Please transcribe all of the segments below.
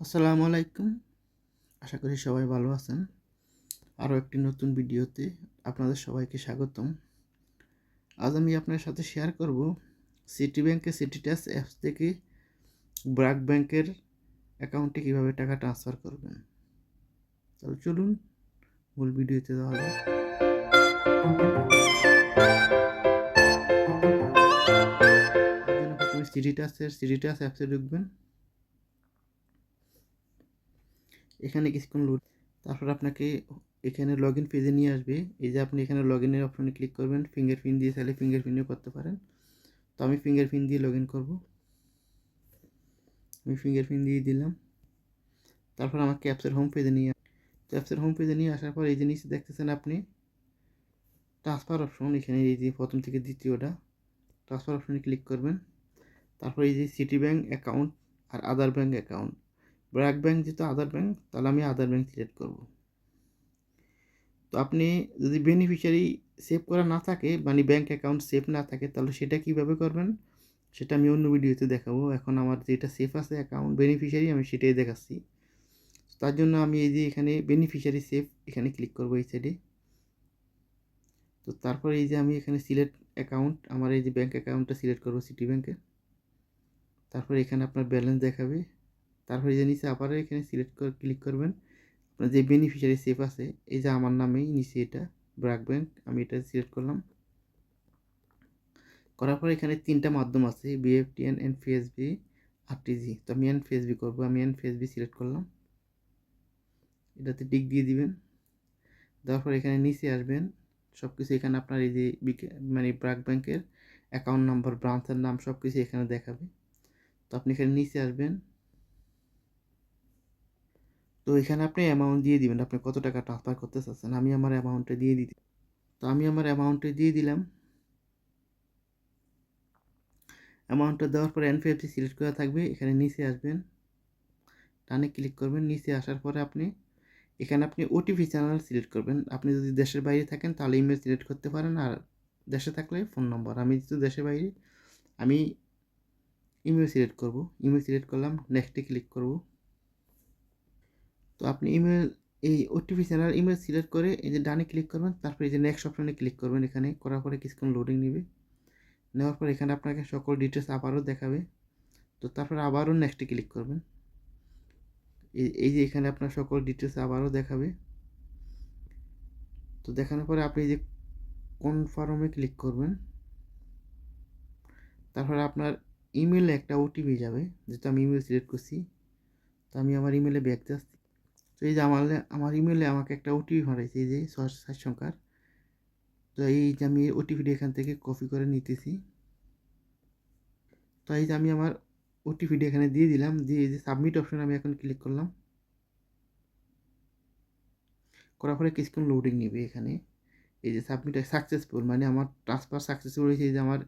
আসসালামু আলাইকুম। আশা করি সবাই ভালো আছেন। আরও একটি নতুন ভিডিওতে আপনাদের সবাইকে স্বাগতম। আজ আমি আপনার সাথে শেয়ার করব সিটি ব্যাংকের সিটি ট্যাক্স অ্যাপস থেকে ব্র্যাক ব্যাংকের অ্যাকাউন্টে কীভাবে টাকা ট্রান্সফার করবেন। তাহলে চলুন মূল ভিডিওতে প্রথমে সিটি ট্যাক্সের সিটি ট্যাক্স অ্যাপসে ঢুকবেন। এখানে কিছুক্ষণ লোড তারপর আপনাকে এখানে লগ ইন পেজে নিয়ে আসবে। এই যে আপনি এখানে লগ ইনের অপশনে ক্লিক করবেন ফিঙ্গারপ্রিন্ট দিয়ে চাইলে ফিঙ্গারপ্রিন্টও করতে পারেন। তো আমি ফিঙ্গারপ্রিন্ট দিয়ে লগ ইন করব। আমি ফিঙ্গারপ্রিন্ট দিয়ে দিলাম। তারপর আমাকে অ্যাপসের হোম পেজে নিয়ে তো অ্যাপসের হোম পেজে নিয়ে আসার পর এই জিনিস দেখতেছেন আপনি? ট্রান্সফার অপশন এখানে এই যে প্রথম থেকে দ্বিতীয়টা। ট্রান্সফার অপশনে ক্লিক করবেন। তারপর এই যে সিটি ব্যাঙ্ক অ্যাকাউন্ট আর other bank account BRAC bank যেহেতু আদার ব্যাঙ্ক তাহলে আমি আদার ব্যাঙ্ক সিলেক্ট করব। তো আপনি যদি বেনিফিশিয়ারি সেভ করা না থাকে মানে ব্যাঙ্ক অ্যাকাউন্ট সেভ না থাকে, তাহলে সেটা কীভাবে করবেন? সেটা আমি অন্য ভিডিওতে দেখাবো। এখন আমার যেটা সেফ আছে অ্যাকাউন্ট বেনিফিশিয়ারি আমি সেটাই দেখাচ্ছি। তার জন্য আমি এই যে এখানে বেনিফিশিয়ারি সেফ এখানে ক্লিক করব এই সাইডে তো তারপরে এই যে আমি এখানে সিলেক্ট অ্যাকাউন্ট আমার এই যে ব্যাঙ্ক অ্যাকাউন্টটা সিলেক্ট করব সিটি ব্যাঙ্কে তারপরে এখানে আপনার ব্যালেন্স দেখাবে। তারপরে যে নিচে আবার এখানে সিলেক্ট করে ক্লিক করবেন। আপনার যে বেনিফিশিয়ারি সেফ আছে, এই যে আমার নামেই নিচে এটা ব্র্যাক ব্যাংক আমি এটা সিলেক্ট করলাম। করার পর এখানে তিনটা মাধ্যম আছে বিএফটিএন এন ফিএসবি আর টিজি তো আমি এন ফিএসবি করব, আমি এন ফিএসবি সিলেক্ট করলাম। এটাতে টিক দিয়ে দিবেন। দেওয়ার পর এখানে নিচে আসবেন। সব কিছু এখানে আপনার এই যে মানে ব্র্যাক ব্যাংকের অ্যাকাউন্ট নাম্বার ব্রাঞ্চের নাম সব কিছু এখানে দেখাবে। তো আপনি এখানে নিচে আসবেন। তো এখানে আপনি অ্যামাউন্ট দিয়ে দিবেন। আপনি কত টাকা ট্রান্সফার করতে চাচ্ছেন? আমি আমার অ্যামাউন্টটা দিয়ে দিই তো আমি আমার অ্যামাউন্টটা দিয়ে দিলাম। অ্যামাউন্টটা দেওয়ার পরে এনপিএফসি সিলেক্ট করা থাকবে। এখানে নিচে আসবেন। টানে ক্লিক করবেন। নিচে আসার পরে আপনি এখানে আপনি ওটিপি চ্যানেল সিলেক্ট করবেন। আপনি যদি দেশের বাইরে থাকেন, তাহলে ইমেল সিলেক্ট করতে পারেন। আর দেশে থাকলে ফোন নম্বর আমি যেহেতু দেশের বাইরে, আমি ইমেল সিলেক্ট করব। ইমেল সিলেক্ট করলাম। নেক্সটে ক্লিক করব। তো আপনি ইমেল এই ওটিপি চ্যানেল ইমেল সিলেক্ট করে এই যে ডানে ক্লিক করবেন, তারপরে এই যে নেক্সট অপশনে ক্লিক করবেন এখানে, করার পরে কিছুক্ষণ লোডিং নেবে। নেওয়ার পর এখানে আপনাকে সকল ডিটেলস আবারও দেখাবে। তো তারপরে আবারও নেক্সটে ক্লিক করবেন। এই যে এখানে আপনার সকল ডিটেলস আবারও দেখাবে। তো দেখানোর পরে আপনি যে কনফার্মে ক্লিক করবেন। তারপরে আপনার ইমেলে একটা ওটিপি যাবে যেটা আমি ইমেল সিলেক্ট করছি। তো আমি আমার ইমেলে ব্যাগ যাচ্ছি তো এই যে আমার আমার ইমেলে আমাকে একটা ওটিপি পাঠাইছে, এই যে ষাট সংখ্যার। তো এই যে আমি ওটিপিটি এখান থেকে কপি করে নিতেছি। তো এই যে আমি আমার ওটিপিটি এখানে দিয়ে দিলাম, দিয়ে এই যে সাবমিট অপশনে আমি এখন ক্লিক করলাম। করার পরে কিছুক্ষণ লোডিং নেবে এখানে। এই যে সাবমিট সাকসেসফুল মানে আমার ট্রান্সফার সাকসেসফুল হয়েছে, এই যে আমার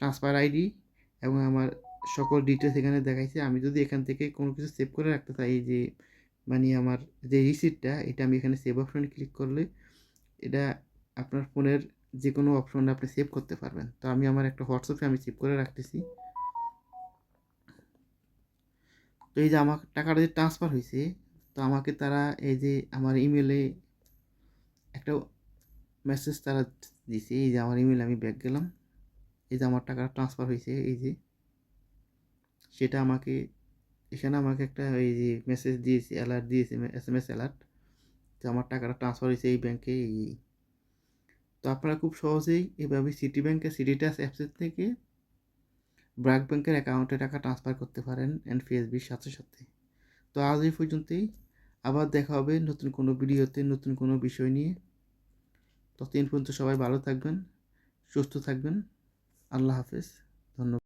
ট্রান্সফার আইডি এবং আমার সকল ডিটেলস এখানে দেখাইছে। আমি যদি এখান থেকে কোনো কিছু সেভ করে রাখতে চাই, এই যে মানে আমার যে রিসিপ্টটা এটা আমি এখানে সেভ অপশনে ক্লিক করলে এটা আপনার ফোনের যে কোনো অপশনে আপনি সেভ করতে পারবেন। তো আমি আমার একটা হোয়াটসঅ্যাপে আমি সেভ করে রাখতেছি। তো এই যে আমার টাকাটা যে ট্রান্সফার হয়েছে তো আমাকে তারা এই যে আমার ইমেলে একটা মেসেজ তারা দিছে, এই যে আমার ইমেলে আমি ব্যাক গেলাম। এই যে আমার টাকাটা ট্রান্সফার হয়েছে এই যে সেটা আমাকে এখানে আমাকে একটা এই যে মেসেজ দিয়েছে অ্যালার্ট দিয়েছে এস এম এস অ্যালার্ট যে আমার টাকাটা ট্রান্সফার হয়েছে এই ব্যাংকে এই তো আপনারা খুব সহজেই এভাবে সিটি ব্যাংকের সিটি ট্যাক্স অ্যাপসের থেকে ব্র্যাক ব্যাংকের অ্যাকাউন্টে টাকা ট্রান্সফার করতে পারেন এনপিএসবির সাথে সাথে। তো আজ এই পর্যন্তই। আবার দেখা হবে নতুন কোনো ভিডিওতে, নতুন কোনো বিষয় নিয়ে। ততদিন পর্যন্ত সবাই ভালো থাকবেন, সুস্থ থাকবেন। আল্লাহ হাফেজ। ধন্যবাদ।